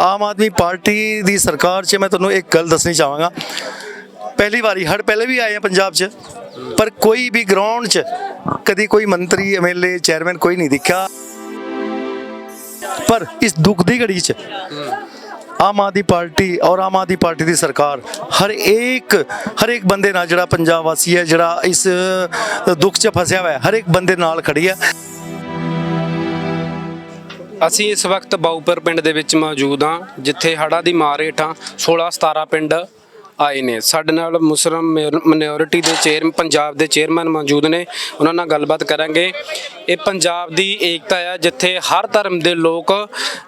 Aam Aadmi party ਦੀ ਸਰਕਾਰ 'ਚ ਮੈਂ ਤੁਹਾਨੂੰ ਇੱਕ ਗੱਲ ਦੱਸਣੀ ਚਾਹਾਂਗਾ। ਪਹਿਲੀ ਵਾਰੀ ਹੜ ਪਹਿਲੇ ਵੀ ਆਏ ਆ ਪੰਜਾਬ 'ਚ, ਪਰ ਕੋਈ ਵੀ ਗਰਾਊਂਡ 'ਚ ਕਦੀ ਕੋਈ ਮੰਤਰੀ ਐਮਐਲਏ ਚੇਅਰਮੈਨ ਕੋਈ ਨਹੀਂ ਦਿਖਿਆ। ਪਰ ਇਸ ਦੁੱਖ ਦੀ ਘੜੀ 'ਚ ਆਮ ਆਦਮੀ ਪਾਰਟੀ ਔਰ ਆਮ ਆਦਮੀ ਪਾਰਟੀ ਦੀ ਸਰਕਾਰ ਹਰ ਇੱਕ ਹਰ ਇੱਕ ਬੰਦੇ ਨਾਲ ਜਿਹੜਾ ਪੰਜਾਬ ਵਾਸੀ ਹੈ, ਜਿਹੜਾ ਇਸ ਦੁੱਖ 'ਚ ਫਸਿਆ ਹੋਇਆ ਹੈ, ਹਰ ਇੱਕ ਬੰਦੇ ਨਾਲ ਖੜੀ ਹੈ। ਅਸੀਂ ਇਸ ਵਕਤ ਬਾਉਪਰ ਪਿੰਡ ਦੇ ਵਿੱਚ ਮੌਜੂਦ ਹਾਂ, ਜਿੱਥੇ ਹੜ੍ਹਾਂ ਦੀ ਮਾਰ ਹੇਠਾਂ 16 17 ਪਿੰਡ ਆਏ ਨੇ। ਸਾਡੇ ਨਾਲ ਮੁਸਲਮ ਮਿਨੋਰਿਟੀ ਦੇ ਚੇਅਰ ਪੰਜਾਬ ਦੇ ਚੇਅਰਮੈਨ ਮੌਜੂਦ ਨੇ। ਉਹਨਾਂ ਨਾਲ ਗੱਲਬਾਤ ਕਰਾਂਗੇ। ਇਹ ਪੰਜਾਬ ਦੀ ਏਕਤਾ ਆ, ਜਿੱਥੇ ਹਰ ਧਰਮ ਦੇ ਲੋਕ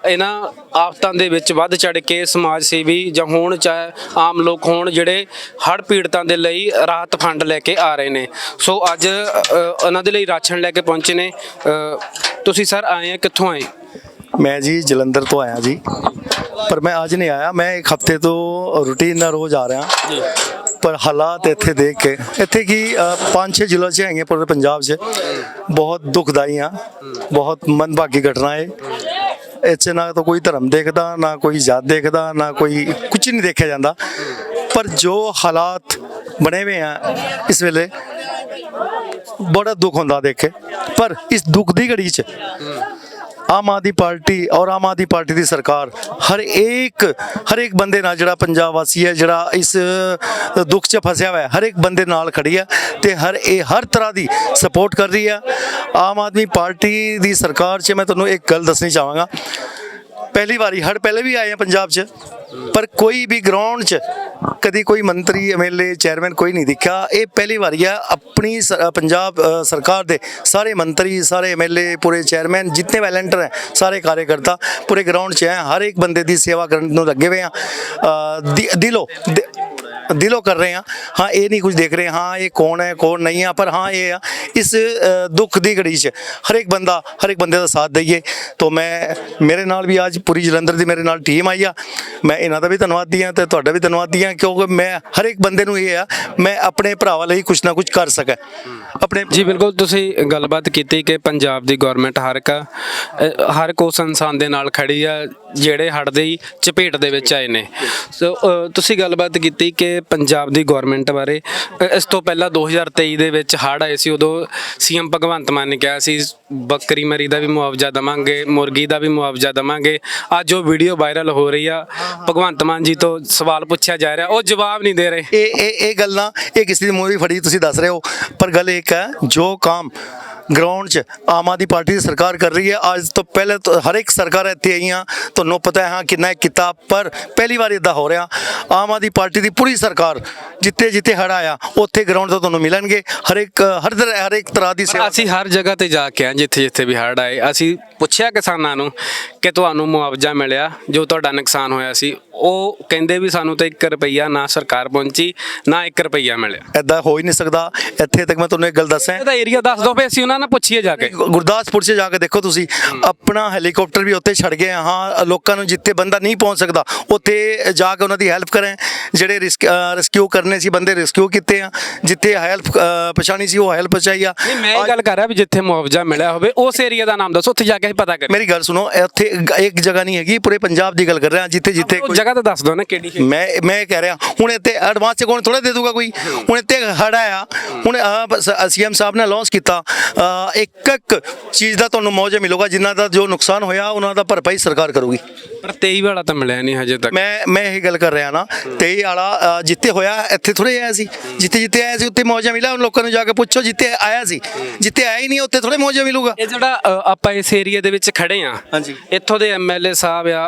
ਇਹਨਾਂ ਆਫਤਾਂ ਦੇ ਵਿੱਚ ਵੱਧ ਚੜ ਕੇ ਸਮਾਜ ਸੇਵੀ ਜਾਂ ਹੋਣ ਚਾਹੇ ਆਮ ਲੋਕ ਹੋਣ, ਜਿਹੜੇ ਹੜ੍ਹ ਪੀੜਤਾਂ ਦੇ ਲਈ ਰਾਹਤ ਫੰਡ ਲੈ ਕੇ ਆ ਰਹੇ ਨੇ। ਸੋ ਅੱਜ ਉਹਨਾਂ ਦੇ ਲਈ ਰਾਸ਼ਨ ਲੈ ਕੇ ਪਹੁੰਚੇ ਨੇ। ਤੁਸੀਂ ਸਰ ਆਏ ਆ ਕਿੱਥੋਂ ਆਏ? ਮੈਂ ਜੀ ਜਲੰਧਰ ਤੋਂ ਆਇਆ ਜੀ। ਪਰ ਮੈਂ ਅੱਜ ਨਹੀਂ ਆਇਆ ਮੈਂ ਇੱਕ ਹਫ਼ਤੇ ਤੋਂ ਰੂਟੀਨ ਨਾਲ ਰੋਜ਼ ਆ ਰਿਹਾ। ਪਰ ਹਾਲਾਤ ਇੱਥੇ ਦੇਖ ਕੇ ਇੱਥੇ ਕੀ ਪੰਜ ਛੇ ਜ਼ਿਲ੍ਹੇ 'ਚ ਹੈਗੇ ਪੂਰੇ ਪੰਜਾਬ 'ਚ। ਬਹੁਤ ਦੁਖਦਾਈ ਆ ਬਹੁਤ ਮੰਦਭਾਗੀ ਘਟਨਾ ਹੈ ਇੱਥੇ ਨਾ ਤਾਂ ਕੋਈ ਧਰਮ ਦੇਖਦਾ ਨਾ ਕੋਈ ਜਾਤ ਦੇਖਦਾ ਨਾ ਕੋਈ ਕੁਝ ਨਹੀਂ ਦੇਖਿਆ ਜਾਂਦਾ। ਪਰ ਜੋ ਹਾਲਾਤ ਬਣੇ ਹੋਏ ਆ ਇਸ ਵੇਲੇ ਬੜਾ ਦੁੱਖ ਹੁੰਦਾ ਦੇਖੇ। ਪਰ ਇਸ ਦੁੱਖ ਦੀ ਘੜੀ 'ਚ ਆਮ ਆਦਮੀ ਪਾਰਟੀ ਔਰ ਆਮ ਆਦਮੀ ਪਾਰਟੀ ਦੀ ਸਰਕਾਰ ਹਰ ਇੱਕ ਹਰ ਇੱਕ ਬੰਦੇ ਨਾਲ ਜਿਹੜਾ ਪੰਜਾਬ ਵਾਸੀ ਹੈ, ਜਿਹੜਾ ਇਸ ਦੁੱਖ 'ਚ ਫਸਿਆ ਹੋਇਆ ਹੈ, ਹਰ ਇੱਕ ਬੰਦੇ ਨਾਲ ਖੜੀ ਹੈ ਤੇ ਹਰ, ਇਹ ਹਰ ਤਰ੍ਹਾਂ ਦੀ ਸਪੋਰਟ ਕਰ ਰਹੀ ਹੈ। ਆਮ ਆਦਮੀ ਪਾਰਟੀ ਦੀ ਸਰਕਾਰ 'ਚ ਮੈਂ ਤੁਹਾਨੂੰ ਇੱਕ ਗੱਲ ਦੱਸਣੀ ਚਾਹਾਂਗਾ। ਪਹਿਲੀ ਵਾਰੀ ਹੜ ਪਹਿਲੇ ਵੀ ਆਏ ਆ ਪੰਜਾਬ 'ਚ। ਪਰ ਕੋਈ ਵੀ ਗਰਾਊਂਡ 'ਚ ਕਦੀ ਕੋਈ ਮੰਤਰੀ ਐਮਐਲਏ ਚੇਅਰਮੈਨ ਕੋਈ ਨਹੀਂ ਦਿਖਿਆ। ਇਹ ਪਹਿਲੀ ਵਾਰੀ ਆ ਆਪਣੀ ਸ- ਪੰਜਾਬ ਸਰਕਾਰ ਦੇ ਸਾਰੇ ਮੰਤਰੀ ਸਾਰੇ ਐਮਐਲਏ ਪੂਰੇ ਚੇਅਰਮੈਨ ਜਿੰਨੇ ਵੈਲੰਟਰ ਹੈ ਸਾਰੇ ਕਾਰਜਕਰਤਾ ਪੂਰੇ ਗਰਾਊਂਡ 'ਚ ਹੈ। ਹਰ ਇੱਕ ਬੰਦੇ ਦੀ ਸੇਵਾ ਕਰਨ ਨੂੰ ਲੱਗੇ ਹੋਏ ਆ। ਅ, ਦਿ- ਦਿਲੋਂ ਦਿ- ਦਿਲੋਂ ਕਰ ਰਹੇ ਹਾਂ। ਹਾਂ, ਇਹ ਨਹੀਂ ਕੁਝ ਦੇਖ ਰਹੇ। ਹਾਂ, ਇਹ ਕੌਣ ਹੈ, ਕੌਣ ਨਹੀਂ ਹੈ, ਪਰ ਹਾਂ, ਇਹ ਆ। ਇਸ ਦੁੱਖ ਦੀ ਘੜੀ 'ਚ ਹਰ ਇੱਕ ਬੰਦਾ ਹਰ ਇੱਕ ਬੰਦੇ ਦਾ ਸਾਥ ਦਈਏ। ਤਾਂ ਮੈਂ, ਮੇਰੇ ਨਾਲ ਵੀ ਅੱਜ ਪੂਰੀ ਜਲੰਧਰ ਦੀ ਮੇਰੇ ਨਾਲ ਟੀਮ ਆਈ ਆ। ਮੈਂ ਇਹਨਾਂ ਦਾ ਵੀ ਧੰਨਵਾਦੀ ਹਾਂ ਤੇ ਤੁਹਾਡਾ ਵੀ ਧੰਨਵਾਦੀ ਹਾਂ, ਕਿਉਂਕਿ ਮੈਂ ਹਰ ਇੱਕ ਬੰਦੇ ਨੂੰ ਇਹ ਆ, ਮੈਂ ਆਪਣੇ ਭਰਾਵਾਂ ਲਈ ਕੁਝ ਨਾ ਕੁਝ ਕਰ ਸਕਾਂ। ਆਪਣੇ ਜੀ, ਬਿਲਕੁਲ ਤੁਸੀਂ ਗੱਲਬਾਤ ਕੀਤੀ ਕਿ ਪੰਜਾਬ ਦੀ ਗਵਰਨਮੈਂਟ ਹਰ ਇੱਕ ਹਰ ਇੱਕ ਉਸ ਇਨਸਾਨ ਦੇ ਨਾਲ ਖੜੀ ਆ, ਜਿਹੜੇ ਹੜ੍ਹ ਦੀ ਚਪੇਟ ਦੇ ਵਿੱਚ ਆਏ ਨੇ। ਸੋ ਤੁਸੀਂ ਗੱਲਬਾਤ ਕੀਤੀ ਕਿ ਪੰਜਾਬ ਦੀ ਗਵਰਨਮੈਂਟ ਬਾਰੇ ਅ, ਇਸ ਤੋਂ ਪਹਿਲਾਂ 2023 ਦੇ ਵਿੱਚ ਹੜ੍ਹ ਆਏ ਸੀ ਉਦੋਂ ਸੀਐਮ ਭਗਵੰਤ ਮਾਨ ਨੇ ਕਿਹਾ ਸੀ ਬੱਕਰੀ ਮਰੀ ਦਾ ਵੀ ਮੁਆਵਜ਼ਾ ਦਵਾਂਗੇ ਮੁਰਗੀ ਦਾ ਵੀ ਮੁਆਵਜ਼ਾ ਦਵਾਂਗੇ। ਅੱਜ ਉਹ ਵੀਡੀਓ ਵਾਇਰਲ ਹੋ ਰਹੀ ਆ। ਭਗਵੰਤ ਮਾਨ ਜੀ ਤੋਂ ਸਵਾਲ ਪੁੱਛਿਆ ਜਾ ਰਿਹਾ ਉਹ ਜਵਾਬ ਨਹੀਂ ਦੇ ਰਹੇ। ਇਹ ਇਹ ਇਹ ਗੱਲਾਂ ਇਹ ਕਿਸੇ ਦੀ ਮੂਵੀ ਫੜੀ ਤੁਸੀਂ ਦੱਸ ਰਹੇ ਹੋ ਪਰ ਗੱਲ ਇੱਕ ਹੈ ਜੋ ਕੰਮ ਗਰਾਊਂਡ 'ਚ ਆਮ ਆਦਮੀ ਪਾਰਟੀ ਦੀ ਸਰਕਾਰ ਕਰ ਰਹੀ ਹੈ। ਅੱਜ ਤੋਂ ਪਹਿਲੇ ਤੋਂ ਹਰ ਇੱਕ ਸਰਕਾਰ ਇੱਥੇ ਆਈਆਂ। ਤੁਹਾਨੂੰ ਪਤਾ ਹੈ ਕਿੰਨਾ ਕੀਤਾ ਪਰ ਪਹਿਲੀ ਵਾਰ ਇਦਾਂ ਹੋ ਰਿਹਾ। ਆਮ ਆਦਮੀ ਪਾਰਟੀ ਦੀ ਪੂਰੀ ਸਰਕਾਰ ਜਿੱਥੇ ਜਿੱਥੇ ਹੜ ਆਇਆ ਉੱਥੇ ਗਰਾਊਂਡ ਤੋਂ ਤੁਹਾਨੂੰ ਮਿਲਣਗੇ। ਹਰ ਇੱਕ ਹਰ ਹਰ ਇੱਕ ਤਰ੍ਹਾਂ ਦੀ ਸੇਵਾ ਅਸੀਂ ਹਰ ਜਗ੍ਹਾ ਤੇ ਜਾ ਕੇ ਆ ਜਿੱਥੇ ਜਿੱਥੇ ਵੀ ਹੜ੍ਹ ਆਏ। ਅਸੀਂ ਪੁੱਛਿਆ ਕਿਸਾਨਾਂ ਨੂੰ ਕਿ ਤੁਹਾਨੂੰ ਮੁਆਵਜ਼ਾ ਮਿਲਿਆ ਜੋ ਤੁਹਾਡਾ ਨੁਕਸਾਨ ਹੋਇਆ ਸੀ ਉਹ ਕਹਿੰਦੇ ਵੀ ਸਾਨੂੰ ਤਾਂ 1 ਰੁਪਈਆ ਨਾ ਸਰਕਾਰ ਪਹੁੰਚੀ ਨਾ 1 ਰੁਪਈਆ ਮਿਲਿਆ। ਐਦਾਂ ਹੋ ਹੀ ਨਹੀਂ ਸਕਦਾ। ਇੱਥੇ ਤੱਕ ਮੈਂ ਤੁਹਾਨੂੰ ਇੱਕ ਗੱਲ ਦੱਸਾਂ। ਇਹਦਾ ਏਰੀਆ ਦੱਸ ਦਿਓ ਫੇ ਅਸੀਂ ਉਹਨਾਂ ਨਾਲ ਪੁੱਛੀਏ ਜਾ ਕੇ। ਗੁਰਦਾਸਪੁਰ 'ਚ ਜਾ ਕੇ ਦੇਖੋ ਤੁਸੀਂ। ਆਪਣਾ ਹੈਲੀਕਾਪਟਰ ਵੀ ਉੱਥੇ ਛੱਡ ਗਏ। ਹਾਂ ਲੋਕਾਂ ਨੂੰ ਜਿੱਥੇ ਬੰਦਾ ਨਹੀਂ ਪਹੁੰਚ ਸਕਦਾ ਉੱਥੇ ਜਾ ਕੇ ਉਹਨਾਂ ਦੀ ਹੈਲਪ ਕरें ਜਿਹੜੇ ਰੈਸਕਿਊ ਕਰਨੇ ਸੀ ਬੰਦੇ ਰੈਸਕਿਊ ਕੀਤੇ ਆ ਜਿੱਥੇ ਹੈਲਪ ਪਛਾਣੀ ਸੀ ਉਹ ਹੈਲਪ ਪਹੁੰਚਾਈ ਆ। ਨਹੀਂ ਮੈਂ ਇਹ ਗੱਲ ਕਰ ਰਿਹਾ ਵੀ ਜਿੱਥੇ ਮੁਆਵਜ਼ਾ ਮਿਲਿਆ ਹੋਵੇ ਉਸ ਏਰੀਆ ਦਾ ਨਾਮ ਦੱਸੋ ਉੱਥੇ ਜਾ ਕੇ ਅਸੀਂ ਪਤਾ ਕਰੀਏ। ਮੇਰੀ ਗੱਲ ਸੁਣੋ ਇੱਥੇ ਇੱਕ- ਜਗ੍ਹਾ ਨਹੀਂ ਹੈਗੀ ਪੂਰੇ ਪੰਜਾਬ ਦੀ ਗੱਲ ਕਰ ਰਿਹਾ ਜਿੱਥੇ ਜਿੱਥੇ ਕੋਈ- ਜਗ੍ਹਾ ਤਾਂ ਦੱਸ ਦਿਓ ਨਾ ਕਿਹੜੀ ਹੈ। ਮੈਂ ਮੈਂ ਕਹਿ ਰਿਹਾ ਹੁਣ ਇੱਥੇ ਐਡਵਾਂਸ ਚ ਕੋਣ ਥੋੜਾ ਦੇ ਦੂਗਾ ਕੋਈ? ਹੁਣ ਇੱਥੇ ਹੜ ਆਇਆ ਹੁਣ ਸੀਐਮ ਸਾਹਿਬ ਨੇ ਅਨਾਉਂਸ ਕੀਤਾ ਇੱਕ ਇੱਕ ਚੀਜ਼ ਦਾ ਤੁਹਾਨੂੰ ਮੌਜਾ ਮਿਲੂਗਾ ਜਿਨ੍ਹਾਂ ਦਾ ਜੋ ਨੁਕਸਾਨ ਹੋਇਆ ਉਹਨਾਂ ਦਾ ਭਰਪਾਈ ਸਰਕਾਰ ਕਰੂਗੀ। ਪਰ 23 ਵਾਲਾ ਤਾਂ ਮਿਲਿਆ ਨਹੀਂ ਹਜੇ ਤੱਕ। ਮੈਂ ਮੈਂ ਇਹ ਗੱਲ ਕਰ ਰਿਹਾ ਨਾ ਤੇ ਇਹ ਵਾਲਾ ਅ, ਜਿੱਥੇ ਹੋਇਆ ਇੱਥੇ ਥੋੜੇ ਆਇਆ ਸੀ। ਜਿੱਥੇ ਜਿੱਥੇ ਆਇਆ ਸੀ ਉੱਥੇ ਮੌਜਾ ਮਿਲਿਆ ਹੁਣ ਲੋਕਾਂ ਨੂੰ ਜਾ ਕੇ ਪੁੱਛੋ ਜਿੱਥੇ ਆਇਆ ਸੀ। ਜਿੱਥੇ ਆਇਆ ਹੀ ਨਹੀਂ ਉੱਥੇ ਥੋੜੇ ਮੌਜਾ ਮਿਲੂਗਾ। ਇਹ ਜਿਹੜਾ ਅ, ਆਪਾਂ ਇਸ ਏਰੀਆ ਦੇ ਵਿੱਚ ਖੜੇ ਆ ਹਾਂਜੀ। ਇੱਥੋਂ ਦੇ ਐਮਐਲਏ ਸਾਹਿਬ ਆ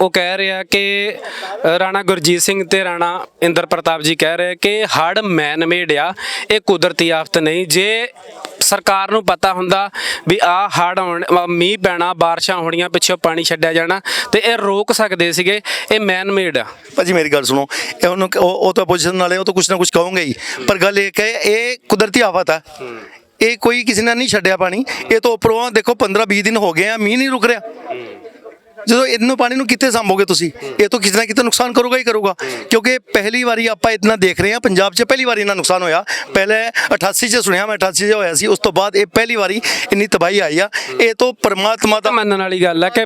ਉਹ ਕਹਿ ਰਿਹਾ ਕਿ ਰਾਣਾ ਗੁਰਜੀਤ ਸਿੰਘ ਤੇ ਰਾਣਾ ਇੰਦਰ ਪ੍ਰਤਾਪ ਜੀ ਕਹਿ ਰਹੇ ਕਿ ਹੜ ਮੈਨ ਮੇਡ ਆ ਇਹ ਕੁਦਰਤੀ ਆਫਤ ਨਹੀਂ। ਜੇ ਸਰਕਾਰ ਨੂੰ ਪਤਾ ਹੁੰਦਾ ਵੀ ਆ ਹੜ ਆਉਣ ਮੀਂਹ ਪੈਣਾ ਬਾਰਿਸ਼ਾਂ ਹੋਣੀਆਂ ਪਿੱਛੋਂ ਪਾਣੀ ਛੱਡਿਆ ਜਾਣਾ ਤੇ ਇਹ ਰੋਕ ਸਕਦੇ ਸੀਗੇ ਇਹ ਮੈਨ ਮੇਡ ਆ। ਭਾਜੀ ਮੇਰੀ ਗੱਲ ਸੁਣੋ ਇਹ ਉਹਨੂੰ ਉਹ ਤਾਂ ਪੋਜੀਸ਼ਨ ਵਾਲੇ ਉਹ ਤਾਂ ਕੁਛ ਨਾ ਕੁਛ ਕਹੋਗੇ ਹੀ। ਪਰ ਗੱਲ ਇਹ ਕਿ ਇਹ ਕੁਦਰਤੀ ਆਫਤ ਹੈ। ਇਹ ਕੋਈ ਕਿਸੇ ਨੇ ਨਹੀਂ ਛੱਡਿਆ ਪਾਣੀ। ਇਹ ਤਾਂ ਉੱਪਰੋਂ ਦੇਖੋ 15 20 ਦਿਨ ਹੋ ਗਏ ਆ ਮੀਂਹ ਨਹੀਂ ਰੁਕ ਰਿਹਾ। ਜਦੋਂ ਇਹਨੂੰ ਪਾਣੀ ਨੂੰ ਕਿੱਥੇ ਸੰਭੋਗੇ ਤੁਸੀਂ? ਇਹ ਤਾਂ ਕਿਤੇ ਨਾ ਕਿਤੇ ਨੁਕਸਾਨ ਕਰੂਗਾ ਹੀ ਕਰੂਗਾ। ਕਿਉਂਕਿ ਪਹਿਲੀ ਵਾਰੀ ਆਪਾਂ ਇਤਨਾ ਦੇਖ ਰਹੇ ਹਾਂ ਪੰਜਾਬ 'ਚ ਪਹਿਲੀ ਵਾਰੀ ਇਹਨਾਂ ਨੁਕਸਾਨ ਹੋਇਆ। ਪਹਿਲੇ 88 'ਚ ਸੁਣਿਆ ਮੈਂ 88 'ਚ ਹੋਇਆ ਸੀ ਉਸ ਤੋਂ ਬਾਅਦ ਇਹ ਪਹਿਲੀ ਵਾਰੀ ਇੰਨੀ ਤਬਾਹੀ ਆਈ ਆ। ਇਹ ਤੋਂ ਪਰਮਾਤਮਾ ਦਾ ਮੰਨਣ ਵਾਲੀ ਗੱਲ ਹੈ ਕਿ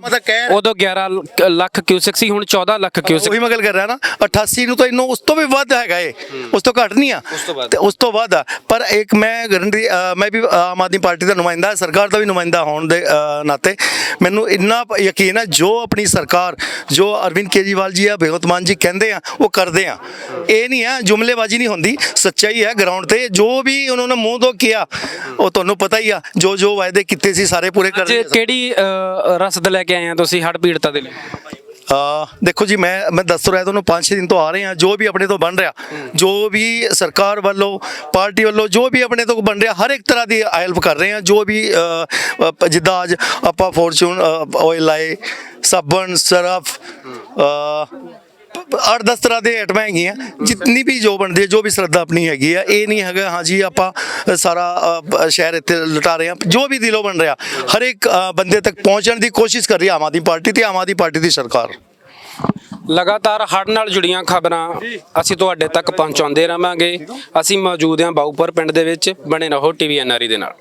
ਉਦੋਂ 11 ਲ- ਲੱਖ ਕਿਊਸੈਕ ਸੀ ਹੁਣ 14 ਲੱਖ ਕਿਊਸੈਕ ਉਹੀ ਮੈਂ ਗੱਲ ਕਰ ਰਿਹਾ ਨਾ 88 ਨੂੰ ਤਾਂ ਇਹਨੂੰ ਉਸ ਤੋਂ ਵੀ ਵੱਧ ਹੈਗਾ ਏ ਉਸ ਤੋਂ ਘੱਟ ਨਹੀਂ ਆ। ਉਸ ਤੋਂ ਉਸ ਤੋਂ ਵੱਧ ਆ। ਪਰ ਇੱਕ ਮੈਂ ਗਰੰਟੀ ਮੈਂ ਵੀ ਆਮ ਆਦਮੀ ਪਾਰਟੀ ਦਾ ਨੁਮਾਇੰਦਾ ਸਰਕਾਰ ਦਾ ਵੀ ਨੁਮਾਇੰਦਾ ਹੋਣ ਦੇ ਨਾਤੇ ਮੈਨੂੰ ਇੰਨਾ ਯਕੀਨ ਹੈ ਜੋ ਆਪਣੀ ਸਰਕਾਰ ਜੋ ਅਰਵਿੰਦ ਕੇਜਰੀਵਾਲ ਜੀ ਆ ਭਗਵੰਤ ਮਾਨ ਜੀ ਕਹਿੰਦੇ ਆ ਉਹ ਕਰਦੇ ਆ। ਇਹ ਨਹੀਂ ਆ ਜੁਮਲੇਬਾਜ਼ੀ ਨਹੀਂ ਹੁੰਦੀ ਸੱਚਾਈ ਹੈ ਗਰਾਊਂਡ ਤੇ ਜੋ ਵੀ ਉਹਨਾਂ ਨੇ ਮੂੰਹ ਤੋਂ ਕਿਹਾ ਉਹ ਤੁਹਾਨੂੰ ਪਤਾ ਹੀ ਆ ਜੋ ਜੋ ਵਾਅਦੇ ਕੀਤੇ ਸੀ ਸਾਰੇ ਪੂਰੇ ਕਰਦੇ ਕਿਹੜੀ ਰਸਦ ਲੈ ਕੇ ਆਏ ਆ ਤੁਸੀਂ ਹੜ੍ਹ ਪੀੜਤਾਂ ਦੇ ਲਈ? ਦੇਖੋ ਜੀ ਮੈਂ ਮੈਂ ਦੱਸ ਰਿਹਾ ਤੁਹਾਨੂੰ 5-6 ਦਿਨ ਤੋਂ ਆ ਰਹੇ ਹਾਂ ਜੋ ਵੀ ਆਪਣੇ ਤੋਂ ਬਣ ਰਿਹਾ ਜੋ ਵੀ ਸਰਕਾਰ ਵੱਲੋਂ ਪਾਰਟੀ ਵੱਲੋਂ ਜੋ ਵੀ ਆਪਣੇ ਤੋਂ ਬਣ ਰਿਹਾ ਹਰ ਇੱਕ ਤਰ੍ਹਾਂ ਦੀ ਹੈਲਪ ਕਰ ਰਹੇ ਹਾਂ ਜੋ ਵੀ ਜਿੱਦਾਂ ਅੱਜ ਆਪਾਂ ਫੋਰਚੂਨ ਆਇਲ ਲਾਏ ਸਾਬਣ ਸਰਫ ਅੱਠ ਦਸ ਤਰ੍ਹਾਂ ਦੇ ਆਈਟਮਾਂ ਹੈਗੀਆਂ। ਜਿੰਨੀ ਵੀ ਜੋ ਬਣਦੀ ਹੈ, ਜੋ ਵੀ ਸਰਦਾ ਆਪਣੀ ਹੈਗੀ ਆ, ਇਹ ਨਹੀਂ ਹੈਗਾ, ਹਾਂ ਜੀ, ਆਪਾਂ ਸਾਰਾ ਸ਼ਹਿਰ ਇੱਥੇ ਲੁਟਾ ਰਹੇ ਹਾਂ। ਜੋ ਵੀ ਦਿਲੋਂ ਬਣ ਰਿਹਾ, ਹਰ ਇੱਕ ਬੰਦੇ ਤੱਕ ਪਹੁੰਚਣ ਦੀ ਕੋਸ਼ਿਸ਼ ਕਰ ਰਹੀ ਆਮ ਆਦਮੀ ਪਾਰਟੀ ਤੇ, ਆਮ ਆਦਮੀ ਪਾਰਟੀ ਦੀ ਸਰਕਾਰ। ਲਗਾਤਾਰ ਹੜ੍ਹ ਨਾਲ ਜੁੜੀਆਂ ਖਬਰਾਂ ਅਸੀਂ ਤੁਹਾਡੇ ਤੱਕ ਪਹੁੰਚਾਉਂਦੇ ਰਵਾਂਗੇ ਅਸੀਂ ਮੌਜੂਦ ਹਾਂ ਬਾਊਪੁਰ ਪਿੰਡ ਦੇ ਵਿੱਚ। ਬਣੇ ਰਹੋ ਟੀਵੀ ਐਨਆਰਈ ਦੇ ਨਾਲ।